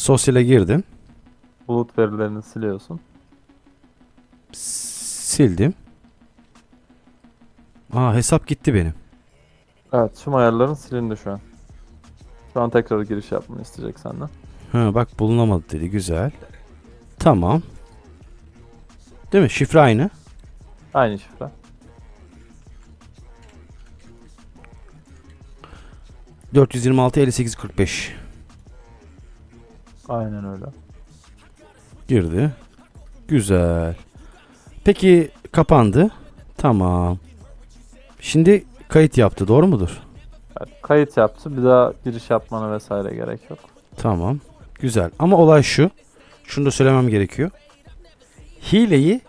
Sosyale girdim. Bulut verilerini siliyorsun. Sildim. Aa hesap gitti benim. Evet tüm ayarların silindi şu an. Şu an tekrar giriş yapmanı isteyecek senden. Ha bak bulunamadı dedi. Güzel. Tamam. Değil mi? Şifre aynı. Aynı şifre. ...426 58 45 Aynen öyle. girdi. Güzel. Peki kapandı. Tamam. Şimdi kayıt yaptı. Doğru mudur? Kayıt yaptı. Bir daha giriş yapmana vesaire gerek yok. Tamam. Güzel. Ama olay şu. Şunu da söylemem gerekiyor. Hileyi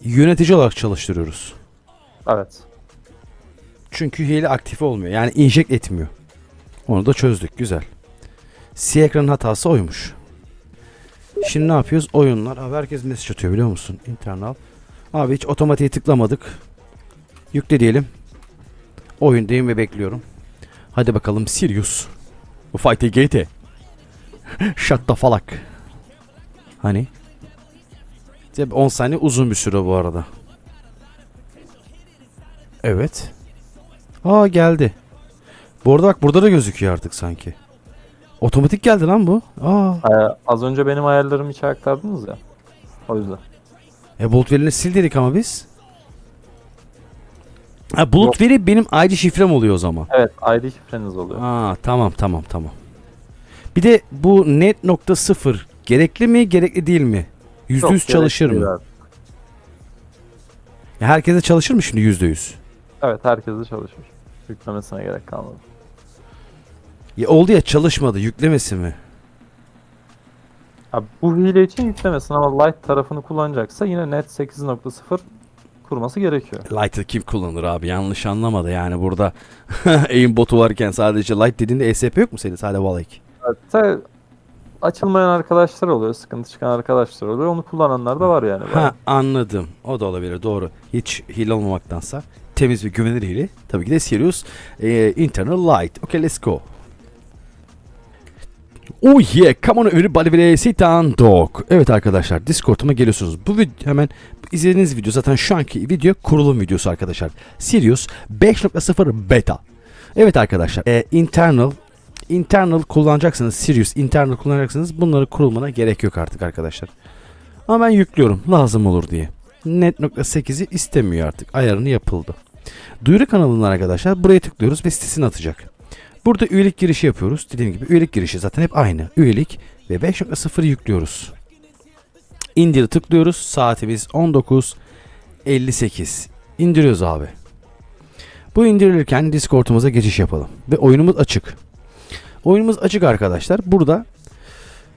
yönetici olarak çalıştırıyoruz. Evet. Çünkü hile aktif olmuyor. Yani inject etmiyor. Onu da çözdük. Güzel. C ekranın hatası oymuş. Şimdi ne yapıyoruz? Oyunlar. Abi herkes mesaj atıyor biliyor musun? Internal. Abi hiç otomatiğe tıklamadık. Yükle diyelim. Oyundayım ve bekliyorum. Hadi bakalım Sirius. Fight GT. Shut the falak. Hani? Tabii 10 saniye uzun bir süre bu arada. Evet. Aa geldi. Bu arada bak burada da gözüküyor artık sanki. Otomatik geldi lan bu. Aa. Ee, az önce benim ayarlarımı içe aktardınız ya. O yüzden. E bulut verini sil dedik ama biz. Ha bulut Yok. veri benim ID şifrem oluyor o zaman. Evet ID şifreniz oluyor. Aa tamam tamam tamam. Bir de bu net nokta sıfır gerekli mi gerekli değil mi? Yüzde Çok yüz çalışır gerekli mı? değil abi. Ya herkese çalışır mı şimdi yüzde yüz? Evet herkese çalışır. Yüklemesine gerek kalmadı. Ya oldu ya çalışmadı yüklemesi mi? Abi bu hile için yüklemesin ama light tarafını kullanacaksa yine net 8.0 kurması gerekiyor. Light'ı kim kullanır abi yanlış anlamadı yani burada aimbotu varken sadece light dediğinde ESP yok mu senin sadece Valek? Hatta açılmayan arkadaşlar oluyor, sıkıntı çıkan arkadaşlar oluyor. Onu kullananlar da var yani. Ha anladım. O da olabilir doğru. Hiç hile olmamaktansa temiz ve güvenilir hile. Tabii ki de Sirius e, Internal Light. Okay let's go. Oh yeah, come on everybody ve sit down dog. Evet arkadaşlar Discord'uma geliyorsunuz. Bu video hemen izlediğiniz video zaten şu anki video kurulum videosu arkadaşlar. Sirius 5.0 beta. Evet arkadaşlar e, internal internal kullanacaksınız. Sirius internal kullanacaksınız. Bunları kurulmana gerek yok artık arkadaşlar. Ama ben yüklüyorum lazım olur diye. Net.8'i istemiyor artık. Ayarını yapıldı. Duyuru kanalından arkadaşlar buraya tıklıyoruz ve sitesini atacak. Burada üyelik girişi yapıyoruz. Dediğim gibi üyelik girişi zaten hep aynı. Üyelik ve 5.0'ı yüklüyoruz. İndir tıklıyoruz. Saatimiz 19.58. İndiriyoruz abi. Bu indirilirken Discord'umuza geçiş yapalım. Ve oyunumuz açık. Oyunumuz açık arkadaşlar. Burada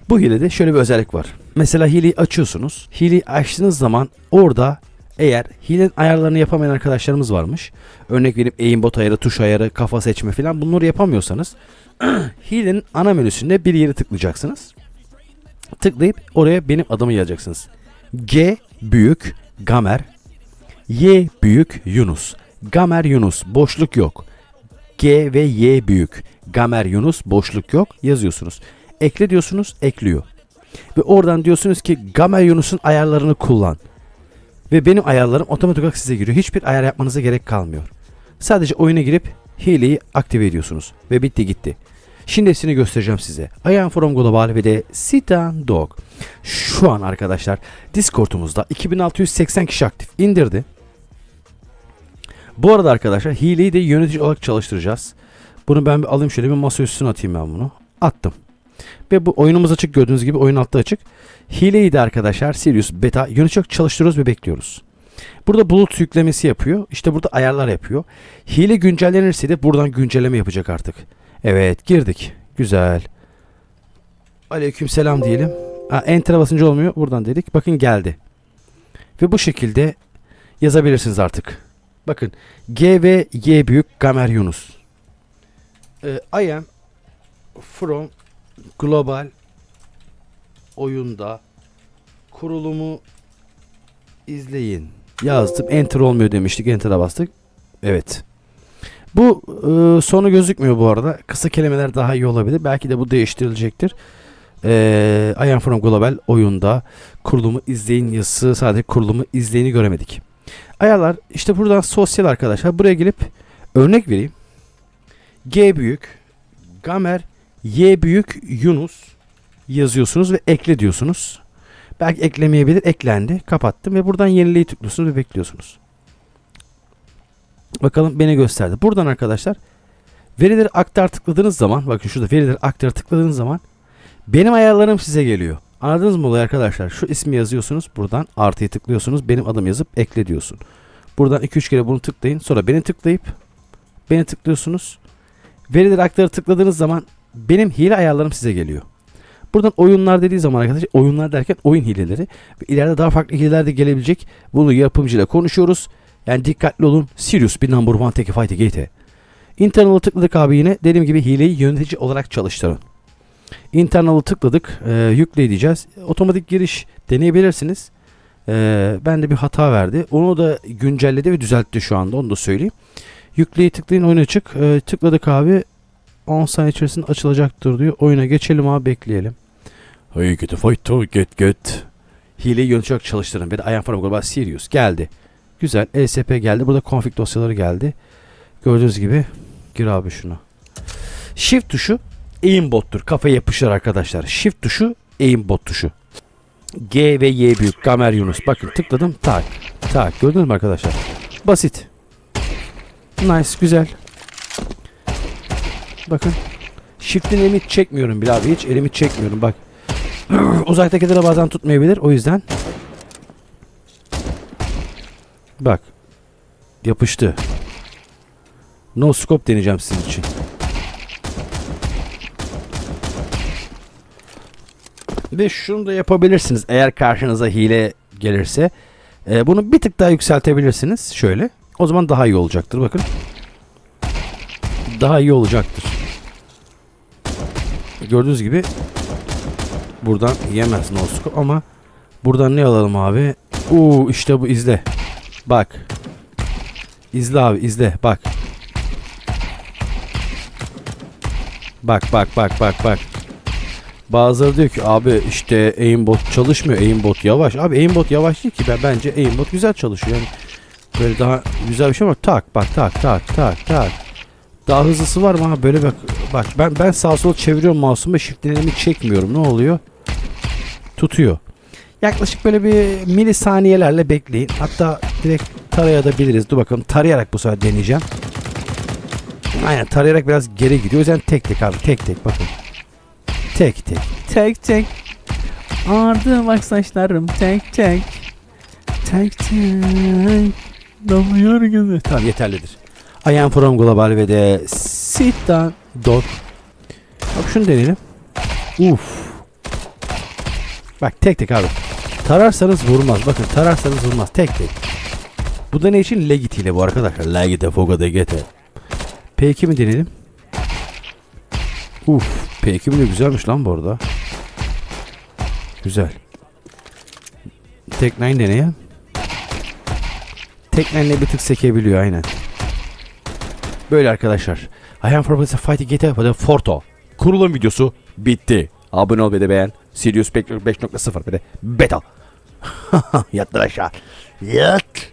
bu hilede şöyle bir özellik var. Mesela hileyi açıyorsunuz. Hileyi açtığınız zaman orada eğer hilenin ayarlarını yapamayan arkadaşlarımız varmış. Örnek verip aimbot ayarı, tuş ayarı, kafa seçme falan bunları yapamıyorsanız hilenin ana menüsünde bir yere tıklayacaksınız. Tıklayıp oraya benim adımı yazacaksınız. G büyük Gamer Y büyük Yunus. Gamer Yunus boşluk yok. G ve Y büyük. Gamer Yunus boşluk yok yazıyorsunuz. Ekle diyorsunuz ekliyor. Ve oradan diyorsunuz ki Gamer Yunus'un ayarlarını kullan. Ve benim ayarlarım otomatik olarak size giriyor. Hiçbir ayar yapmanıza gerek kalmıyor. Sadece oyuna girip hileyi aktive ediyorsunuz. Ve bitti gitti. Şimdi hepsini göstereceğim size. I am from Global ve de Sit down Dog. Şu an arkadaşlar Discord'umuzda 2680 kişi aktif. indirdi. Bu arada arkadaşlar hileyi de yönetici olarak çalıştıracağız. Bunu ben bir alayım şöyle bir masa üstüne atayım ben bunu. Attım. Ve bu oyunumuz açık gördüğünüz gibi oyun altta açık. Hileyi de arkadaşlar Sirius Beta olarak çalıştırıyoruz ve bekliyoruz. Burada bulut yüklemesi yapıyor. İşte burada ayarlar yapıyor. Hile güncellenirse de buradan güncelleme yapacak artık. Evet girdik. Güzel. Aleyküm selam diyelim. Ha, enter'a basınca olmuyor. Buradan dedik. Bakın geldi. Ve bu şekilde yazabilirsiniz artık. Bakın G ve Y büyük Gamer Yunus. Ee, I am from global oyunda kurulumu izleyin. Yazdım. Enter olmuyor demiştik. Enter'a bastık. Evet. Bu e, sonu gözükmüyor bu arada. Kısa kelimeler daha iyi olabilir. Belki de bu değiştirilecektir. E, I am from Global oyunda kurulumu izleyin yazısı sadece kurulumu izleyeni göremedik. Ayarlar işte buradan sosyal arkadaşlar. Buraya gelip örnek vereyim. G büyük, Gamer, Y büyük, Yunus yazıyorsunuz ve ekle diyorsunuz. Belki eklemeyebilir. Eklendi. Kapattım ve buradan yenileyi tıklıyorsunuz ve bekliyorsunuz. Bakalım beni gösterdi. Buradan arkadaşlar verileri aktar tıkladığınız zaman bakın şurada verileri aktar tıkladığınız zaman benim ayarlarım size geliyor. Anladınız mı olayı arkadaşlar? Şu ismi yazıyorsunuz. Buradan artıyı tıklıyorsunuz. Benim adım yazıp ekle diyorsun. Buradan 2-3 kere bunu tıklayın. Sonra beni tıklayıp beni tıklıyorsunuz. Verileri aktarı tıkladığınız zaman benim hile ayarlarım size geliyor. Buradan oyunlar dediği zaman arkadaşlar oyunlar derken oyun hileleri ve ileride daha farklı hileler de gelebilecek. Bunu yapımcıyla konuşuyoruz. Yani dikkatli olun. Serious bir number one a fight GT. Internal'ı tıkladık abi yine. Dediğim gibi hileyi yönetici olarak çalıştırın. Internal'ı tıkladık. E, yükle diyeceğiz. Otomatik giriş deneyebilirsiniz. E, ben de bir hata verdi. Onu da güncelledi ve düzeltti şu anda. Onu da söyleyeyim. Yükleyi tıklayın oyuna çık. E, tıkladık abi. 10 saniye içerisinde açılacaktır diyor. Oyuna geçelim abi bekleyelim. Hey get a fight to get get. Hileyi olarak çalıştırın. Bir de I am from Global Serious geldi. Güzel. ESP geldi. Burada config dosyaları geldi. Gördüğünüz gibi gir abi şunu. Shift tuşu aimbot'tur. Kafaya yapışır arkadaşlar. Shift tuşu aimbot tuşu. G ve Y büyük. Gamer Yunus. Bakın tıkladım. Tak. Tak. Gördünüz mü arkadaşlar? Basit. Nice. Güzel. Bakın. Shift'in elimi çekmiyorum bile abi. Hiç elimi çekmiyorum. Bak. Uzaktakilere bazen tutmayabilir. O yüzden. Bak. Yapıştı. No scope deneyeceğim sizin için. Ve şunu da yapabilirsiniz eğer karşınıza hile gelirse. Ee, bunu bir tık daha yükseltebilirsiniz. Şöyle. O zaman daha iyi olacaktır. Bakın. Daha iyi olacaktır. Gördüğünüz gibi buradan yemez no scope ama buradan ne alalım abi? Uuu işte bu izle. Bak. İzle abi izle bak. Bak bak bak bak bak. Bazıları diyor ki abi işte aimbot çalışmıyor. Aimbot yavaş. Abi aimbot yavaş değil ki. Ben bence aimbot güzel çalışıyor. Yani böyle daha güzel bir şey ama tak bak tak tak tak tak. Daha hızlısı var mı abi? Böyle bak. Bak ben ben sağ sol çeviriyorum mouse'umu ve shift'in elimi çekmiyorum. Ne oluyor? Tutuyor. Yaklaşık böyle bir milisaniyelerle bekleyin. Hatta direkt tarayabiliriz. Dur bakalım tarayarak bu sefer deneyeceğim. Aynen tarayarak biraz geri gidiyor. O yüzden tek tek abi tek tek bakın. Tek tek. Tek tek. Ağrıdı bak saçlarım tek tek. Tek tek. Damlıyor gözü. Tamam yeterlidir. I am from global ve de sit down dot. Bak şunu deneyelim. Uf. Bak tek tek abi. Tararsanız vurmaz. Bakın tararsanız vurmaz. Tek tek. Bu da ne için? Legit ile bu arkadaşlar. Legit Foga de gete. P2 mi deneyelim? Uf. P2 de güzelmiş lan bu arada. Güzel. Tek 9 deneyelim. Tek 9'le bir tık sekebiliyor aynen. Böyle arkadaşlar. I am from fighting GTA Forto. Kurulum videosu bitti. Abone ol ve de beğen. Sirius Spectre 5.0 ve de beta. Yatlar aşağı. Yat.